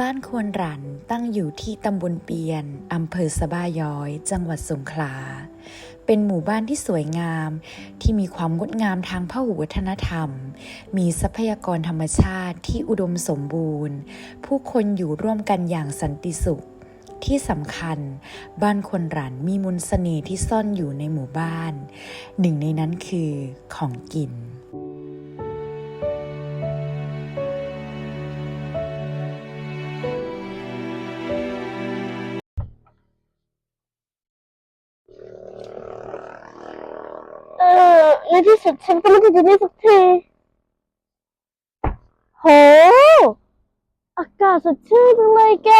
บ้านควนหรันตั้งอยู่ที่ตำบลเปียน อำเภอสะบ้าย้อย จังหวัดสงขลา เป็นหมู่บ้านที่สวยงาม ที่มีความงดงามทางพหุวัฒนธรรม มีทรัพยากรธรรมชาติที่อุดมสมบูรณ์ ผู้คนอยู่ร่วมกันอย่างสันติสุข ที่สำคัญ บ้านคนหรันมีมนต์เสน่ห์ที่ซ่อนอยู่ในหมู่บ้าน หนึ่งในนั้นคือของกิน ในที่สุดฉันก็มาถึงที่นี่สักที โห อากาศสดชื่นจังเลยแก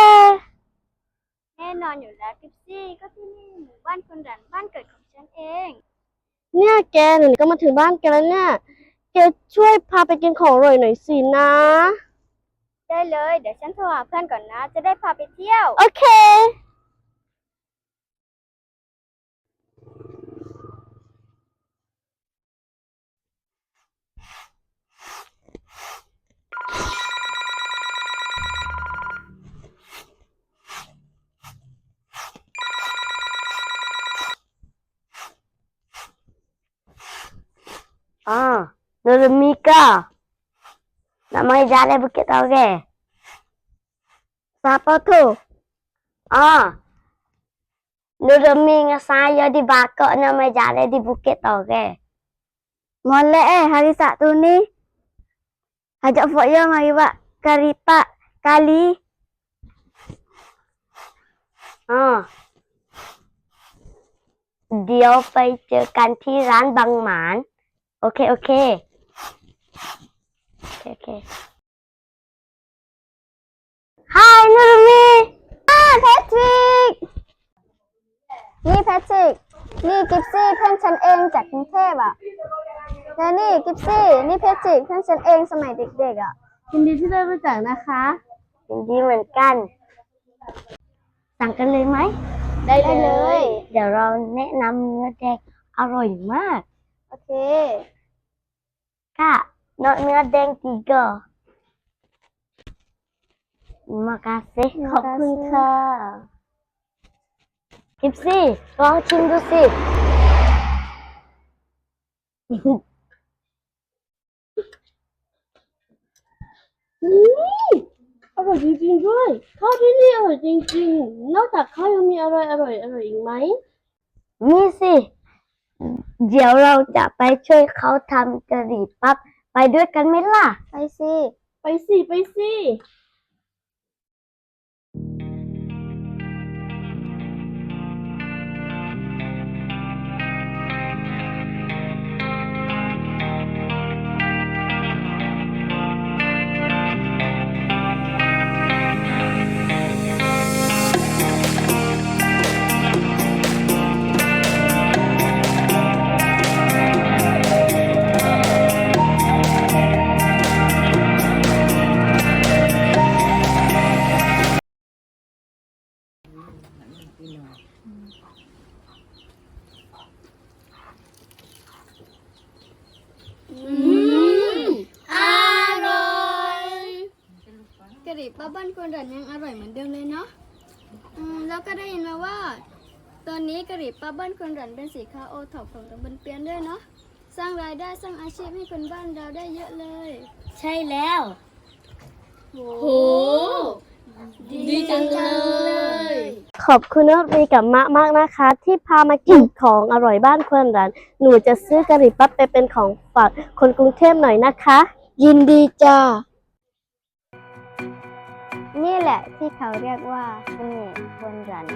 แน่นอนอยู่แล้วกิฟซี่ก็ที่นี่หมู่บ้านคนรันบ้านเกิดของฉันเอง เนี่ยแกหนูก็มาถึงบ้านแกแล้วเนี่ย แกช่วยพาไปกินของอร่อยหน่อยสินะ ได้เลย เดี๋ยวฉันโทรหาเพื่อนก่อนนะ จะได้พาไปเที่ยว โอเค Ah, Dormika. Namanya Jale Bukit tau ke? Siapa tu? Ah. Nurmi dengan saya di bakok nama Jale di Bukit tau ke? Molek eh hari Sabtu ni. Ajak Fok Yo mari buat karipak kali. Ah. เดี๋ยวไปเจอกันที่ร้านบางหมาน โอเคโอเค โอเค โอเค Hi นุรมีอ่าแพทริก นี่แพทริก นี่กิฟซี่เพื่อนฉันเองจากกรุงเทพอะ และนี่กิฟซี่ นี่แพทริกเพื่อนฉันเองสมัยเด็กๆอะยินดีที่ได้รู้จักนะคะยินดีเหมือนกัน สั่งกันเลยไหม ได้เลย เดี๋ยวเราแนะนำเนื้อแดงอร่อยมาก โอเค ค่ะเนื้อเนื้อแดงติโกมาคาเซขอบคุณค่ะกิฟซี่ลองชิมดูสิอร่อยจริงๆด้วยข้าวที่นี่อร่อยจริงๆ นอกจากข้าวยังมีอร่อยอร่อยอร่อยอีกไหมมีสิ เดี๋ยวเราจะไปช่วยเขาทำกะหรี่ปั๊บไปด้วยกันไหมล่ะ ไปสิ ไปสิ ไปสิ กะหรี่ป้าบ้านคนรันยังอร่อยเหมือนเดิมเลยเนาะอืมแล้วก็ได้ยินมาว่า ตอนนี้กะหรี่ป้าบ้านคนรันเป็นสินค้าโอท็อปของตำบลเปียนด้วยเนาะสร้างรายได้สร้างอาชีพให้คนบ้านเราได้เยอะเลย ใช่แล้ว โห ดีจังเลย ขอบคุณนอรีกับมะมากนะคะ ที่พามากินของอร่อยบ้านควนรันหนูจะซื้อกะหรี่ปั๊บไปเป็นของฝากคนกรุงเทพหน่อยนะคะ ยินดีจ้านี่แหละที่เขาเรียกว่าเสน่ห์คนรัน